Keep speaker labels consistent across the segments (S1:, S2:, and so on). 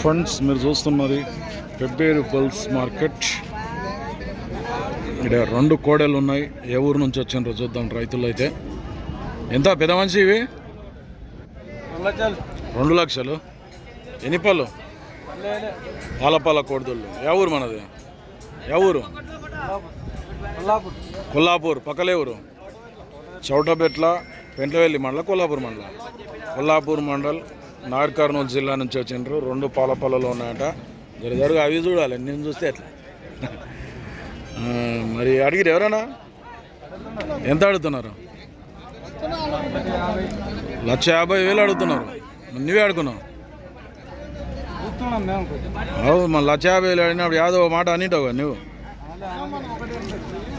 S1: Friends మీరు చూస్తున్నది Pebbair pulse market ఇక్కడ రెండు కోడలు ఉన్నాయి. ఏ ఊరు నుంచి వచ్చిండ్రో చూద్దాం రైతులు అయితే ఎంత? పెద్ద మనిషి ఇవి? రెండు లక్షలు. ఎన్ని పళ్ళు? పాలపాల కోడదళ్ళు ఏ ఊరు మనది? ఏ ఊరు? కొల్లాపూర్. పక్కలే ఊరు. చౌటబెట్ల పెంట్లవెల్లి మండల కొల్లాపూర్ మండల. కొల్లాపూర్ మండల్. నాగర్ కర్నూలు జిల్లా నుంచి వచ్చిండ్రు. రెండు పాలపల్లలో ఉన్నాయట. జర జరుగు అవి చూడాలి. నేను చూస్తే ఎట్లా? మరి అడిగిరు ఎవరైనా ఎంత అడుగుతున్నారు? లక్ష యాభై వేలు అడుగుతున్నారు. నువ్వే అడుగున్నావు అవు మన లక్ష యాభై వేలు అడిగినప్పుడు యాదవ్ మాట అనిటావు నువ్వు?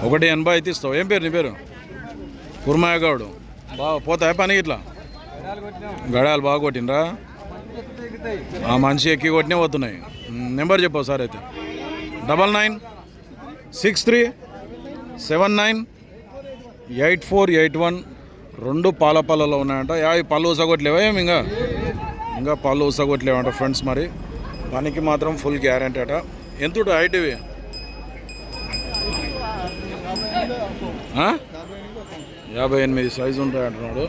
S1: ఒకటి ఎనభై అయితే ఇస్తావు. ఏం పేరు నీ పేరు? కుర్మాయగౌడు. బాగా పోతాయి పని ఇట్లా? గడాలు బాగా కొట్టినరా ఆ మనిషి ఎక్కి కొట్టినే పోతున్నాయి. నెంబర్ చెప్పవు సార్ అయితే. Double nine six three seven nine eight four eight one రెండు పాల పళ్ళలో ఉన్నాయంట. యా ఈ పళ్ళు ఉసగొట్లేవా ఏమి ఇంకా? ఇంకా పళ్ళు ఉసగొట్లేవంట ఫ్రెండ్స్ మరి. పనికి మాత్రం ఫుల్ గ్యారంటీ అట. ఎంత హైట్ ఇవి? యాభై ఎనిమిది సైజు ఉంటాయంటున్నాడు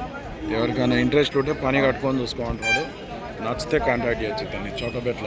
S1: ఎవరికైనా ఇంట్రెస్ట్ ఉంటే పని కట్టుకొని చూసుకోమంటున్నాడు నచ్చితే కాంటాక్ట్ చేయొచ్చు ఇతన్ని. చోటబెట్ల